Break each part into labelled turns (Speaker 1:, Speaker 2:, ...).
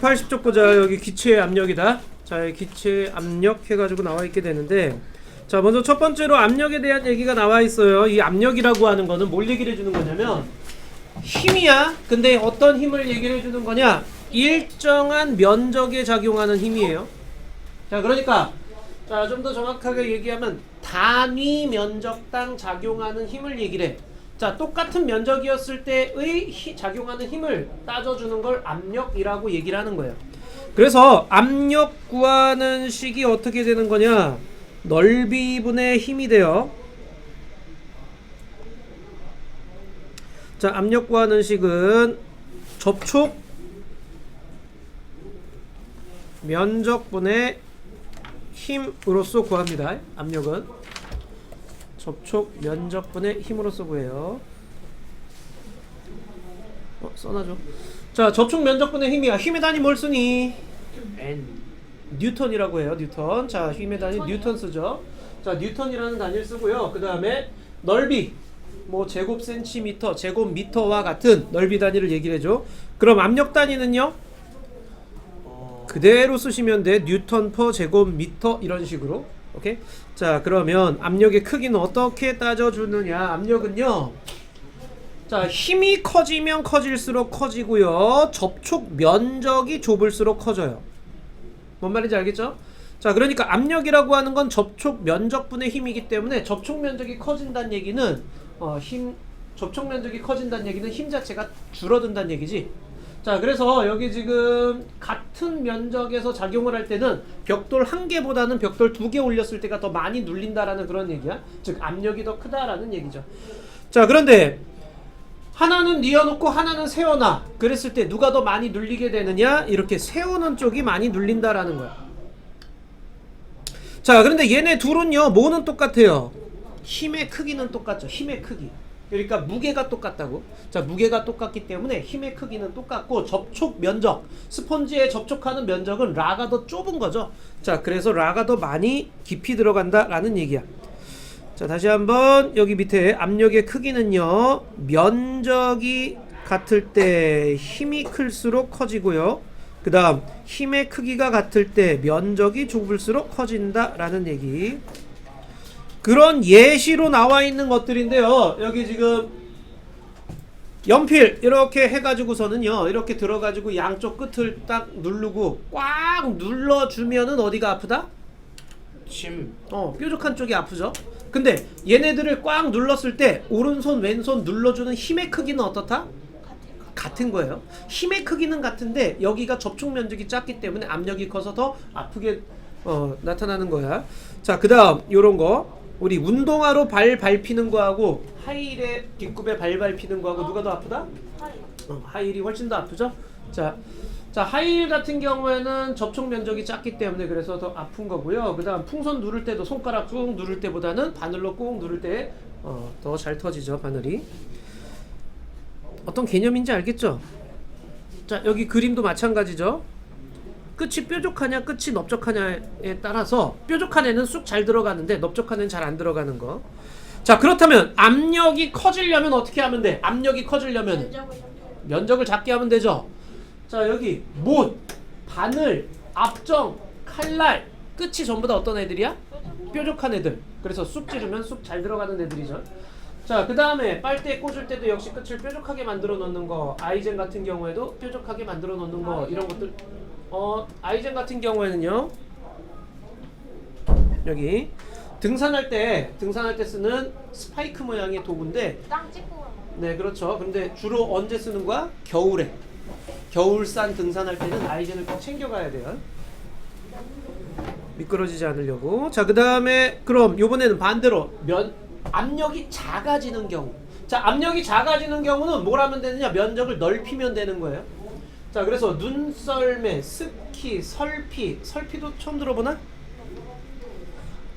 Speaker 1: 80쪽 보자. 여기 기체 압력이다. 자 기체 압력 해가지고 나와 있게 되는데 자 먼저 첫 번째로 압력에 대한 얘기가 나와 있어요. 이 압력이라고 하는 거는 뭘 얘기를 해주는 거냐면 힘이야. 근데 어떤 힘을 얘기를 해주는 거냐? 일정한 면적에 작용하는 힘이에요. 자 그러니까 자 좀 더 정확하게 얘기하면 단위 면적당 작용하는 힘을 얘기를 해. 자 똑같은 면적이었을 때의 히- 작용하는 힘을 따져주는 걸 압력이라고 얘기를 하는 거예요. 그래서 압력 구하는 식이 어떻게 되는 거냐? 넓이 분의 힘이 돼요. 자 압력 구하는 식은 접촉 면적분의 힘으로써 구합니다. 압력은 접촉 면적분의 힘으로써 구해요. 어, 써놔줘. 자, 접촉 면적분의 힘이야. 힘의 단위 뭘 쓰니? N. 뉴턴이라고 해요. 뉴턴. 자, 힘의 단위 뉴턴 쓰죠. 자, 뉴턴이라는 단위를 쓰고요. 그 다음에 넓이. 뭐 제곱 센티미터, 제곱 미터와 같은 넓이 단위를 얘기를 해줘. 그럼 압력 단위는요? 그대로 쓰시면 돼. 뉴턴 퍼 제곱 미터 이런 식으로. 오케이? 자, 그러면 압력의 크기는 어떻게 따져 주느냐? 압력은요. 자, 힘이 커지면 커질수록 커지고요. 접촉 면적이 좁을수록 커져요. 뭔 말인지 알겠죠? 자, 그러니까 압력이라고 하는 건 접촉 면적분의 힘이기 때문에 접촉 면적이 커진다는 얘기는 어, 힘 접촉 면적이 커진다는 얘기는 힘 자체가 줄어든다는 얘기지. 자, 그래서 여기 지금 같은 면적에서 작용을 할 때는 벽돌 한 개보다는 벽돌 두 개 올렸을 때가 더 많이 눌린다라는 그런 얘기야. 즉 압력이 더 크다라는 얘기죠. 자, 그런데 하나는 뉘어놓고 하나는 세워놔. 그랬을 때 누가 더 많이 눌리게 되느냐? 이렇게 세우는 쪽이 많이 눌린다라는 거야. 자, 그런데 얘네 둘은요, 뭐는 똑같아요? 힘의 크기는 똑같죠. 힘의 크기. 그러니까 무게가 똑같다고. 자, 무게가 똑같기 때문에 힘의 크기는 똑같고 접촉 면적, 스펀지에 접촉하는 면적은 라가 더 좁은 거죠. 자, 그래서 라가 더 많이 깊이 들어간다라는 얘기야. 자, 다시 한번 여기 밑에 압력의 크기는요. 면적이 같을 때 힘이 클수록 커지고요. 그다음 힘의 크기가 같을 때 면적이 좁을수록 커진다라는 얘기. 그런 예시로 나와 있는 것들인데요. 여기 지금 연필 이렇게 해가지고서는요. 이렇게 들어가지고 양쪽 끝을 딱 누르고 꽉 눌러주면은 어디가 아프다?
Speaker 2: 침
Speaker 1: 어, 뾰족한 쪽이 아프죠. 근데 얘네들을 꽉 눌렀을 때 오른손 왼손 눌러주는 힘의 크기는 어떻다? 같은 거예요. 힘의 크기는 같은데 여기가 접촉 면적이 작기 때문에 압력이 커서 더 아프게 어, 나타나는 거야. 자, 그다음 요런 거 우리 운동화로 발 밟히는 거하고 하이힐에 뒷굽에 발 밟히는 거하고 누가 더 아프다? 어, 하이힐이 훨씬 더 아프죠? 자, 자 하이힐 같은 경우에는 접촉 면적이 작기 때문에 그래서 더 아픈 거고요. 그다음 풍선 누를 때도 손가락 꾹 누를 때보다는 바늘로 꾹 누를 때 어, 더잘 터지죠 바늘이. 어떤 개념인지 알겠죠? 자 여기 그림도 마찬가지죠. 끝이 뾰족하냐 끝이 넓적하냐에 따라서 뾰족한 애는 쑥 잘 들어가는데 넓적한 애는 잘 안 들어가는 거. 자 그렇다면 압력이 커지려면 어떻게 하면 돼? 압력이 커지려면 면적을 작게 하면 되죠. 자 여기 못, 바늘, 압정, 칼날 끝이 전부 다 어떤 애들이야? 뾰족한 애들. 그래서 쑥 찌르면 쑥 잘 들어가는 애들이죠. 자, 그 다음에 빨대 꽂을 때도 역시 끝을 뾰족하게 만들어 놓는 거. 아이젠 같은 경우에도 뾰족하게 만들어 놓는 거. 이런 것들. 어, 아이젠 같은 경우에는요. 여기 등산할 때 등산할 때 쓰는 스파이크 모양의 도구인데
Speaker 3: 땅 찍고
Speaker 1: 네, 그렇죠. 근데 주로 언제 쓰는 거야? 겨울에. 겨울산 등산할 때는 아이젠을 꼭 챙겨가야 돼요. 미끄러지지 않으려고. 자, 그 다음에 그럼 요번에는 반대로 면 압력이 작아지는 경우. 자, 압력이 작아지는 경우는 뭘 하면 되느냐? 면적을 넓히면 되는 거예요. 자, 그래서 눈썰매, 스키, 설피, 설피도 처음 들어보나?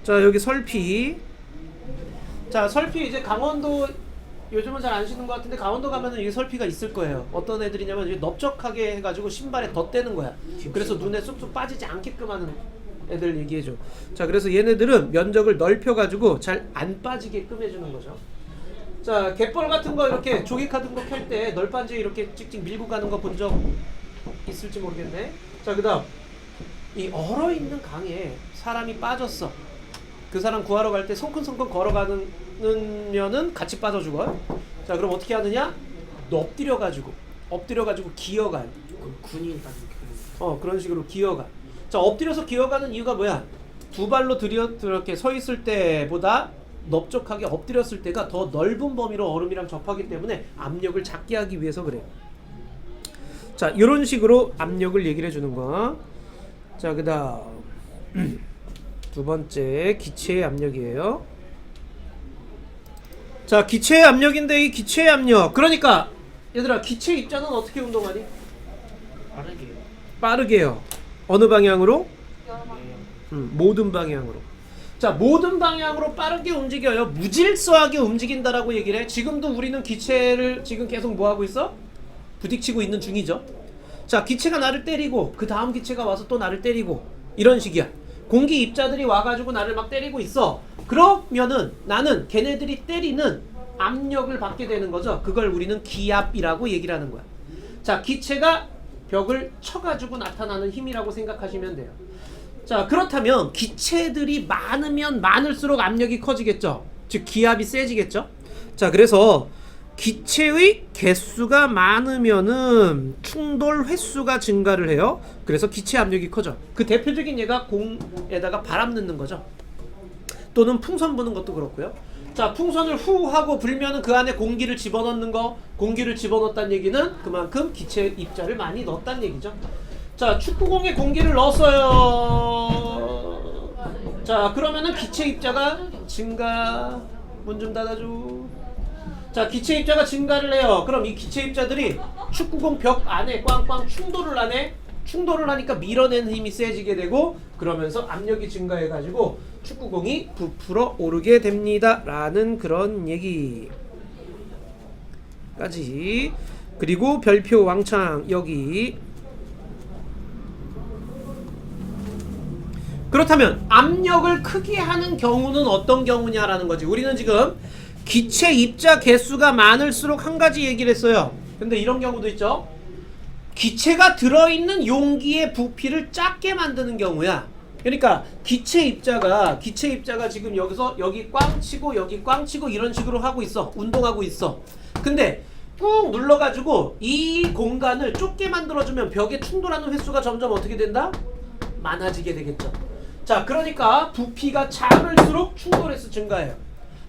Speaker 1: 자, 여기 설피. 자, 설피 이제 강원도 요즘은 잘 안 신는 것 같은데 강원도 가면은 이 설피가 있을 거예요. 어떤 애들이냐면 이게 넓적하게 해가지고 신발에 덧대는 거야. 그래서 눈에 쑥쑥 빠지지 않게끔 하는 애들 얘기해줘. 자, 그래서 얘네들은 면적을 넓혀가지고 잘 안 빠지게끔 해주는 거죠. 자, 갯벌 같은 거 이렇게 조개 같은 거캘때 널빤지 이렇게 찍찍 밀고 가는 거 본 적 있을지 모르겠네. 자, 그다음 이 얼어 있는 강에 사람이 빠졌어. 그 사람 구하러 갈 때 성큼성큼 걸어가는면은 같이 빠져 죽어요. 자, 그럼 어떻게 하느냐? 엎드려 가지고 엎드려 가지고.
Speaker 2: 그 군인 같은
Speaker 1: 그어 그런 식으로 기어가. 자 엎드려서 기어가는 이유가 뭐야? 두 발로 들여 이렇게 서 있을 때보다 넓적하게 엎드렸을 때가 더 넓은 범위로 얼음이랑 접하기 때문에 압력을 작게 하기 위해서 그래요. 자 이런 식으로 압력을 얘기를 해주는 거. 자 그 다음 두 번째 기체의 압력이에요. 자 기체의 압력인데 이 기체의 압력 그러니까 얘들아 기체 입자는 어떻게 운동하니?
Speaker 2: 빠르게
Speaker 1: 빠르게요. 어느 방향으로?
Speaker 2: 예.
Speaker 1: 음, 모든 방향으로. 자, 모든 방향으로 빠르게 움직여요. 무질서하게 움직인다라고 얘기를 해. 지금도 우리는 기체를 지금 계속 뭐 하고 있어? 부딪히고 있는 중이죠. 자, 기체가 나를 때리고 그 다음 기체가 와서 또 나를 때리고 이런 식이야. 공기 입자들이 와가지고 나를 막 때리고 있어. 그러면은 나는 걔네들이 때리는 압력을 받게 되는 거죠. 그걸 우리는 기압이라고 얘기를 하는 거야. 자, 기체가 벽을 쳐가지고 나타나는 힘이라고 생각하시면 돼요. 자, 그렇다면 기체들이 많으면 많을수록 압력이 커지겠죠. 즉 기압이 세지겠죠. 자, 그래서 기체의 개수가 많으면은 충돌 횟수가 증가를 해요. 그래서 기체 압력이 커져. 그 대표적인 예가 공에다가 바람 넣는 거죠. 또는 풍선 부는 것도 그렇고요. 자, 풍선을 후 하고 불면은 그 안에 공기를 집어넣는 거, 공기를 집어넣었다는 얘기는 그만큼 기체 입자를 많이 넣었다는 얘기죠. 자, 축구공에 공기를 넣었어요. 자, 그러면은 기체 입자가 증가. 문 좀 닫아줘. 자, 기체 입자가 증가를 해요. 그럼 이 기체 입자들이 축구공 벽 안에 꽝꽝 충돌을 하네. 충돌을 하니까 밀어내는 힘이 세지게 되고 그러면서 압력이 증가해 가지고 축구공이 부풀어 오르게 됩니다. 라는 그런 얘기까지 그리고 별표 왕창 여기 그렇다면 압력을 크게 하는 경우는 어떤 경우냐라는 거지. 우리는 지금 기체 입자 개수가 많을수록 한 가지 얘기를 했어요. 근데 이런 경우도 있죠. 기체가 들어있는 용기의 부피를 작게 만드는 경우야. 그러니까 기체 입자가 기체 입자가 지금 여기서 여기 꽝 치고 여기 꽝 치고 이런 식으로 하고 있어. 운동하고 있어. 근데 꾹 눌러가지고 이 공간을 좁게 만들어주면 벽에 충돌하는 횟수가 점점 어떻게 된다? 많아지게 되겠죠. 자, 그러니까 부피가 작을수록 충돌 횟수 증가해요.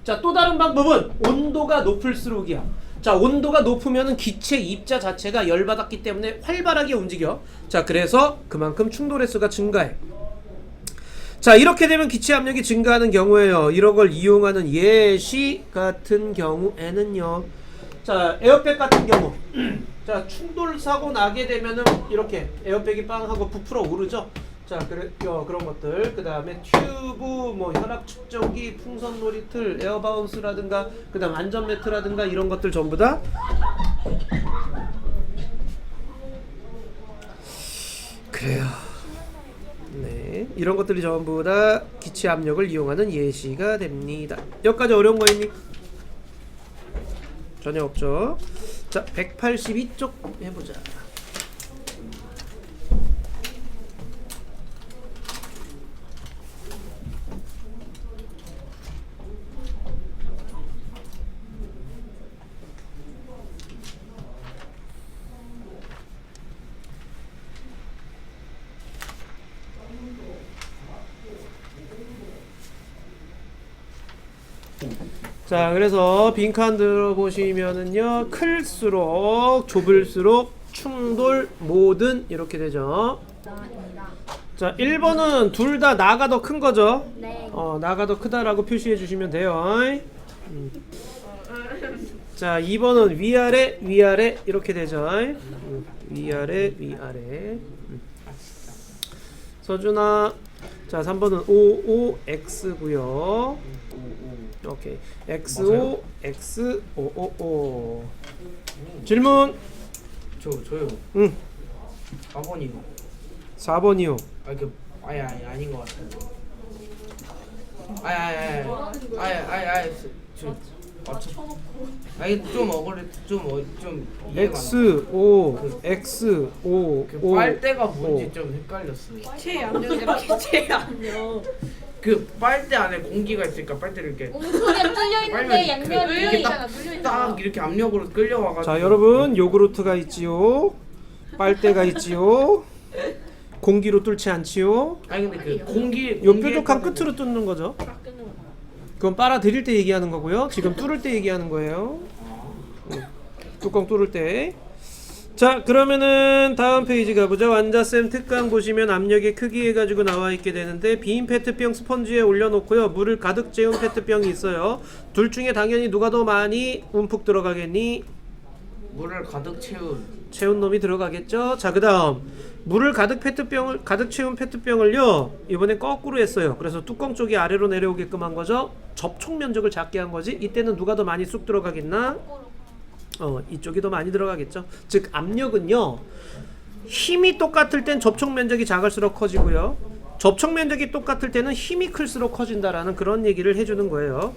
Speaker 1: 자, 또 다른 방법은 온도가 높을수록이야. 자, 온도가 높으면은 기체 입자 자체가 열받았기 때문에 활발하게 움직여. 자, 그래서 그만큼 충돌 횟수가 증가해. 자, 이렇게 되면 기체 압력이 증가하는 경우에요. 이런 걸 이용하는 예시 같은 경우에는요. 자, 에어백 같은 경우. 자, 충돌 사고 나게 되면은 이렇게 에어백이 빵 하고 부풀어 오르죠. 자, 그래, 어, 그런 것들. 그 다음에 튜브, 뭐, 혈압 측정기, 풍선 놀이틀, 에어바운스라든가, 그 다음 안전 매트라든가 이런 것들 전부 다. 그래요. 네, 이런 것들이 전부 다 기체 압력을 이용하는 예시가 됩니다. 여기까지 어려운 거 있니? 전혀 없죠. 자, 182쪽 해보자. 자, 그래서 빈칸 들어보시면은요, 클수록 좁을수록 충돌 모든 이렇게 되죠. 자, 1번은 둘 다 나가 더 큰 거죠.
Speaker 3: 네.
Speaker 1: 어, 나가 더 크다라고 표시해 주시면 돼요. 음. 자, 2번은 위아래 위아래 이렇게 되죠. 음, 위아래 위아래. 음. 서준아. 자, 3번은 OOX고요. 오케이. XO XOOO. 질문.
Speaker 2: 저 저요
Speaker 1: 응.
Speaker 2: 4번이요
Speaker 1: 4번이요.
Speaker 2: 아 그 아니 아니 아닌 것 같아요 아니 아니 아니 아니 아니 아니 저
Speaker 3: 맞춰놓고
Speaker 2: 아니 좀 억울해 좀좀
Speaker 1: X O X O
Speaker 2: 그
Speaker 1: O
Speaker 2: 빨대가 뭔지
Speaker 1: 오.
Speaker 2: 좀 헷갈렸어.
Speaker 3: 최양력이랑 최양력
Speaker 2: 그 빨대 안에 공기가 있으니까 빨대를 이렇게
Speaker 3: 옹소리가 뚫려 있는데 양면이
Speaker 2: 그- 이게
Speaker 3: 뚫려 있잖아.
Speaker 2: 딱 이렇게 압력으로 끌려와가지고.
Speaker 1: 자 여러분 요구르트가 있지요? 빨대가 있지요? 공기로 뚫지 않지요?
Speaker 2: 아니 근데 그 공기
Speaker 1: 요
Speaker 2: 공기에
Speaker 1: 뾰족한 끝으로 뚫는 거죠? 그건 빨아들일 때 얘기하는 거고요. 지금 뚫을 때 얘기하는 거예요. 응. 뚜껑 뚫을 때 자 그러면은 다음 페이지 가보죠 완자쌤 특강 보시면 압력의 크기 해가지고 나와 있게 되는데 빈 페트병 스펀지에 올려놓고요 물을 가득 채운 페트병이 있어요 둘 중에 당연히 누가 더 많이 움푹 들어가겠니
Speaker 2: 물을 가득 채운
Speaker 1: 채운 놈이 들어가겠죠. 자, 그 다음 물을 가득 페트병을 가득 채운 페트병을요. 이번엔 거꾸로 했어요. 그래서 뚜껑 쪽이 아래로 내려오게끔 한 거죠. 접촉 면적을 작게 한 거지. 이때는 누가 더 많이 쑥 들어가겠나? 어, 이쪽이 더 많이 들어가겠죠. 즉 압력은요. 힘이 똑같을 땐 접촉 면적이 작을수록 커지고요. 접촉 면적이 똑같을 때는 힘이 클수록 커진다라는 그런 얘기를 해주는 거예요.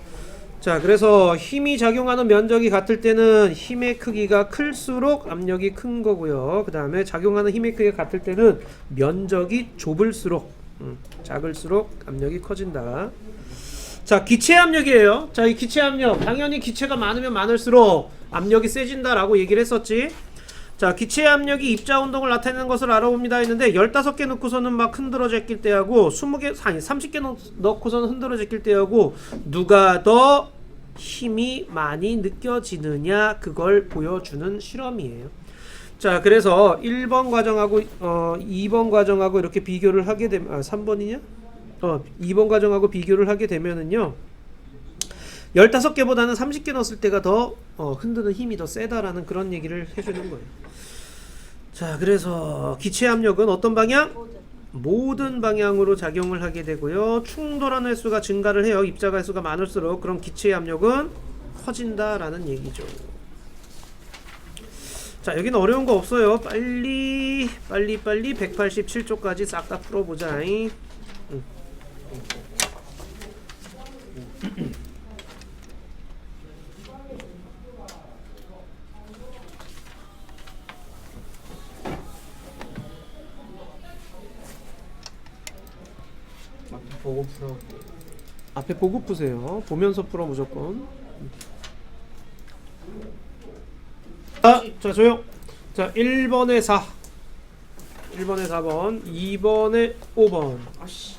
Speaker 1: 자, 그래서 힘이 작용하는 면적이 같을 때는 힘의 크기가 클수록 압력이 큰 거고요. 그 다음에 작용하는 힘의 크기가 같을 때는 면적이 좁을수록 음, 작을수록 압력이 커진다. 자, 기체 압력이에요. 자, 이 기체 압력. 당연히 기체가 많으면 많을수록 압력이 세진다라고 얘기를 했었지. 자, 기체 압력이 입자 운동을 나타내는 것을 알아봅니다 했는데 15개 넣고서는 막 흔들어 제낄 때하고 20개 아니 30개 넣, 넣고서는 흔들어 제낄 때하고 누가 더 힘이 많이 느껴지느냐 그걸 보여주는 실험이에요. 자, 그래서 1번 과정하고 어 2번 과정하고 이렇게 비교를 하게 되면 아 3번이냐? 어 2번 과정하고 비교를 하게 되면은요. 15개보다는 30개 넣었을 때가 더 어, 흔드는 힘이 더 세다라는 그런 얘기를 해주는 거예요. 자, 그래서 기체 압력은 어떤 방향? 모든 방향으로 작용을 하게 되고요. 충돌하는 횟수가 증가를 해요. 입자가 횟수가 많을수록 그럼 기체의 압력은 커진다라는 얘기죠. 자, 여기는 어려운 거 없어요. 빨리 빨리 빨리 187쪽까지 싹 다 풀어보자. 잉. 응.
Speaker 2: 보고 풀어.
Speaker 1: 앞에 보고 푸세요. 보면서 풀어 무조건. 자, 자 조용. 자, 1번에 4. 1번에 4번, 2번에 5번,
Speaker 2: 아씨.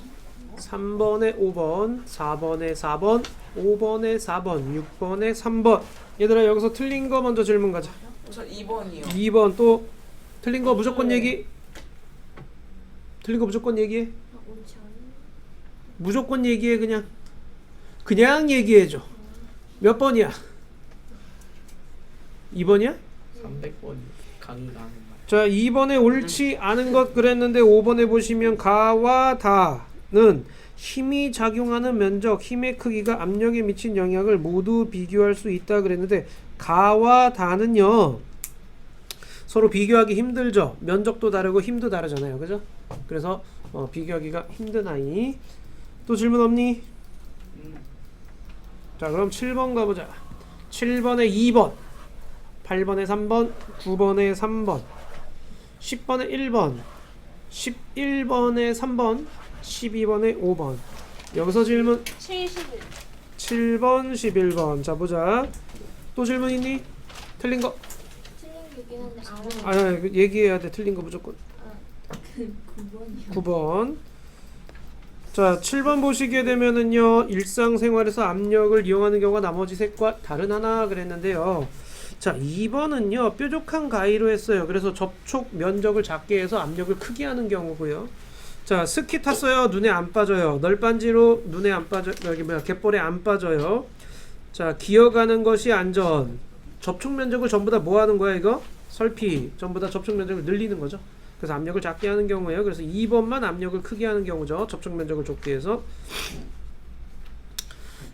Speaker 1: 3번에 5번, 4번에 4번, 5번에 4번, 6번에 3번. 얘들아 여기서 틀린 거 먼저 질문 가자.
Speaker 4: 저 2번이요.
Speaker 1: 2번 또 틀린 거 무조건 얘기. 틀린 거 무조건 얘기해. 무조건 얘기해 그냥. 그냥 얘기해 줘. 몇 번이야? 2번이야?
Speaker 2: 300번 강의 나는 말.
Speaker 1: 자, 2번에 옳지 않은 것 그랬는데 5번에 보시면 가와 다는 힘이 작용하는 면적, 힘의 크기가 압력에 미친 영향을 모두 비교할 수 있다 그랬는데 가와 다는요. 서로 비교하기 힘들죠. 면적도 다르고 힘도 다르잖아요. 그죠? 그래서 어, 비교하기가 힘든 아이. 또 질문 없니? 자, 그럼 7번 가보자. 7번에 2번, 8번에 3번, 9번에 3번, 10번에 1번, 11번에 3번, 12번에 5번. 여기서 질문
Speaker 3: 71
Speaker 1: 7번, 11번. 자, 보자. 또 질문 있니? 틀린 거.
Speaker 3: 틀린 게 있긴 한데
Speaker 1: 아, 아, 얘기해야 돼. 틀린 거 무조건.
Speaker 3: 9번이요
Speaker 1: 9번. 자, 7번 보시게 되면은요. 일상생활에서 압력을 이용하는 경우가 나머지 셋과 다른 하나 그랬는데요. 자, 2번은요. 뾰족한 가위로 했어요. 그래서 접촉 면적을 작게 해서 압력을 크게 하는 경우고요. 자, 스키 탔어요. 눈에 안 빠져요. 널빤지로 눈에 안 빠져 여기 뭐야? 갯벌에 안 빠져요. 자, 기어가는 것이 안전. 접촉 면적을 전부 다 뭐 하는 거야, 이거? 설피. 전부 다 접촉 면적을 늘리는 거죠. 그래서 압력을 작게 하는 경우예요. 그래서 2번만 압력을 크게 하는 경우죠. 접촉 면적을 좁게 해서.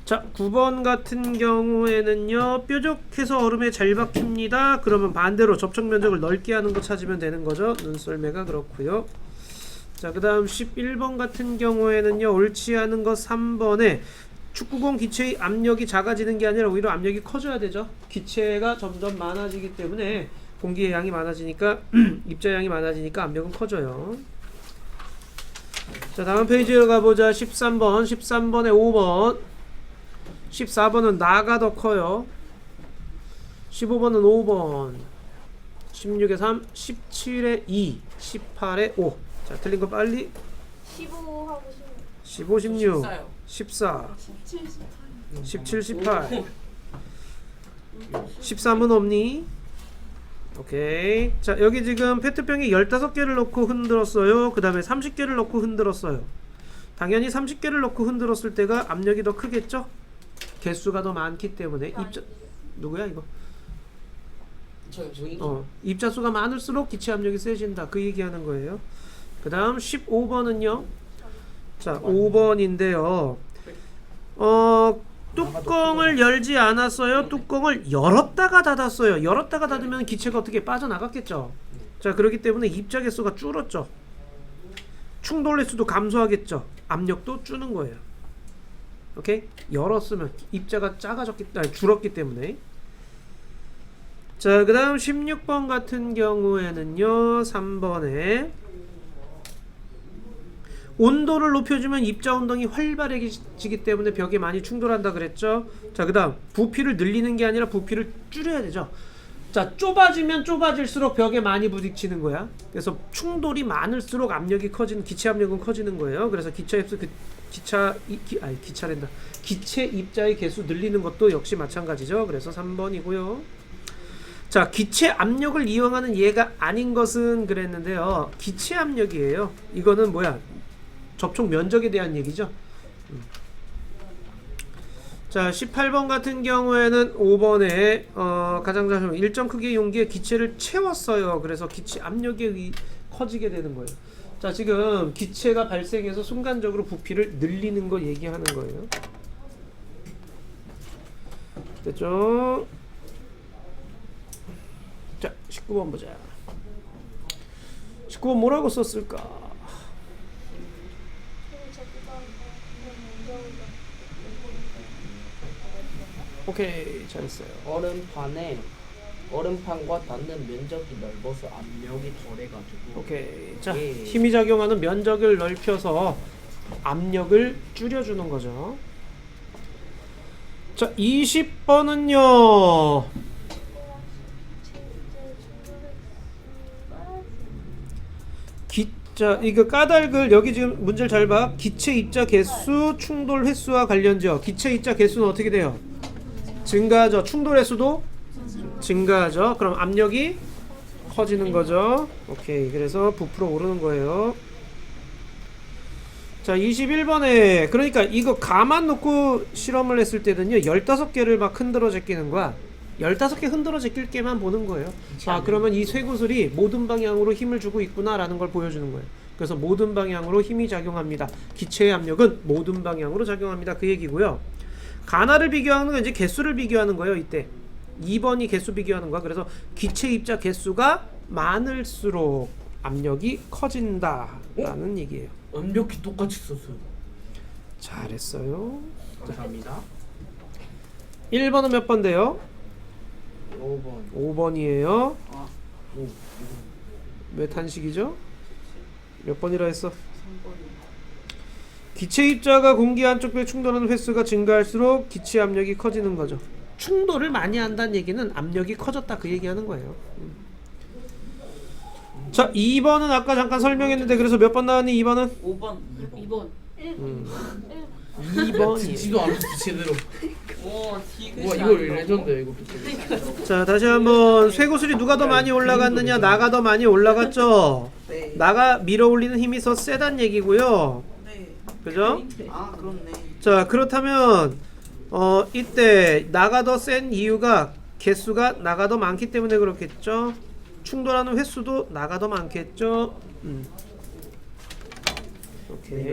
Speaker 1: 자, 9번 같은 경우에는요. 뾰족해서 얼음에 잘 박힙니다. 그러면 반대로 접촉 면적을 넓게 하는 거 찾으면 되는 거죠. 눈썰매가 그렇고요. 자, 그다음 11번 같은 경우에는요. 옳지 않은 거 3번에 축구공 기체의 압력이 작아지는 게 아니라 오히려 압력이 커져야 되죠. 기체가 점점 많아지기 때문에 공기의 양이 많아지니까 입자 양이 많아지니까 압력은 커져요. 자 다음 페이지로 가보자. 13번, 13번에 5번, 14번은 나가 더 커요. 15번은 5번, 16에 3, 17에 2, 18에 5. 자 틀린 거 빨리.
Speaker 3: 15 하고
Speaker 1: 15, 16,
Speaker 2: 14요.
Speaker 1: 14, 17, 18 13은 없니? 오케이 자 여기 지금 페트병에 15개를 넣고 흔들었어요 그 다음에 30개를 넣고 흔들었어요 당연히 30개를 넣고 흔들었을 때가 압력이 더 크겠죠? 개수가 더 많기 때문에 입자 누구야 이거?
Speaker 2: 저
Speaker 1: 어, 입자수가 많을수록 기체 압력이 세진다. 그 얘기하는 거예요. 그 다음 15번은요. 자, 5번인데요. 어, 뚜껑을 열지 않았어요. 뚜껑을 열었다가 닫았어요. 열었다가 닫으면 기체가 어떻게 빠져나갔겠죠. 자, 그렇기 때문에 입자 개수가 줄었죠. 충돌 횟수도 감소하겠죠. 압력도 주는 거예요. 오케이? 열었으면 입자가 작아졌기, 아니, 줄었기 때문에. 자, 그 다음 16번 같은 경우에는요, 3번에 온도를 높여주면 입자 운동이 활발해지기 때문에 벽에 많이 충돌한다 그랬죠. 자, 그 다음 부피를 늘리는 게 아니라 부피를 줄여야 되죠. 자, 좁아지면 좁아질수록 벽에 많이 부딪히는 거야. 그래서 충돌이 많을수록 압력이 커지는 기체 압력은 커지는 거예요. 그래서 기차 입수 그 기차 이, 기, 아니 기차랜다. 기체 입자의 개수 늘리는 것도 역시 마찬가지죠. 그래서 3번이고요. 자, 기체 압력을 이용하는 예가 아닌 것은 그랬는데요. 기체 압력이에요. 이거는 뭐야? 접촉 면적에 대한 얘기죠. 음. 자, 18번 같은 경우에는 5번에 어, 가장 잘 일정 크기의 용기에 기체를 채웠어요. 그래서 기체 압력에 의 커지게 되는 거예요. 자, 지금 기체가 발생해서 순간적으로 부피를 늘리는 거 얘기하는 거예요. 됐죠? 자, 19번 보자. 19번 뭐라고 썼을까? 오케이, 잘했어요.
Speaker 2: 얼음판에 얼음판과 닿는 면적이 넓어서 압력이 덜해가지고
Speaker 1: 오케이. 자,
Speaker 2: 예.
Speaker 1: 힘이 작용하는 면적을 넓혀서 압력을 줄여주는 거죠. 자, 20번은요. 기, 자, 이거 까닭을 여기 지금 문제를 잘 봐. 기체 입자 개수, 충돌 횟수와 관련지어. 기체 입자 개수는 어떻게 돼요? 증가하죠. 충돌 횟수도 증가하죠. 그럼 압력이 커지는 거죠. 오케이. 그래서 부풀어 오르는 거예요. 자, 21번에 그러니까 이거 가만 놓고 실험을 했을 때는요. 15개를 막 흔들어 제끼는 거야. 15개 흔들어 제낄 게만 보는 거예요. 아, 그러면 이 쇠구슬이 모든 방향으로 힘을 주고 있구나라는 걸 보여주는 거예요. 그래서 모든 방향으로 힘이 작용합니다. 기체의 압력은 모든 방향으로 작용합니다. 그 얘기고요. 가나를 비교하는 건 이제 개수를 비교하는 거예요. 이때 2번이 개수 비교하는 거야. 그래서 기체 입자 개수가 많을수록 압력이 커진다라는 얘기예요.
Speaker 2: 완벽히 똑같이 썼어요.
Speaker 1: 잘했어요.
Speaker 2: 감사합니다.
Speaker 1: 1번은 몇 번데요?
Speaker 2: 5번
Speaker 1: 5번이에요.
Speaker 2: 아, 오,
Speaker 1: 몇 한식이죠? 몇 번이라 했어? 기체 입자가 공기 한쪽 벽에 충돌하는 횟수가 증가할수록 기체 압력이 커지는 거죠. 충돌을 많이 한다는 얘기는 압력이 커졌다 그 얘기하는 거예요. 음. 자, 2번은 아까 잠깐 설명했는데 그래서 몇 번 나왔니? 2번은?
Speaker 2: 5번
Speaker 4: 2번.
Speaker 1: 음.
Speaker 2: 듣지도
Speaker 1: 2번이.
Speaker 2: 않았어 제대로.
Speaker 4: 와, 디귿이
Speaker 2: 와 이거
Speaker 4: 아니라고?
Speaker 2: 레전드 이거.
Speaker 1: 자, 다시 한번 쇠구슬이 누가 더 많이 올라갔느냐? 나가 더 많이 올라갔죠.
Speaker 4: 네.
Speaker 1: 나가 밀어 올리는 힘이 더 세단 얘기고요.
Speaker 4: 네.
Speaker 1: 그죠?
Speaker 4: 아, 그렇네.
Speaker 1: 자 그렇다면 어 이때 나가 더 센 이유가 개수가 나가 더 많기 때문에 그렇겠죠 충돌하는 횟수도 나가 더 많겠죠 음.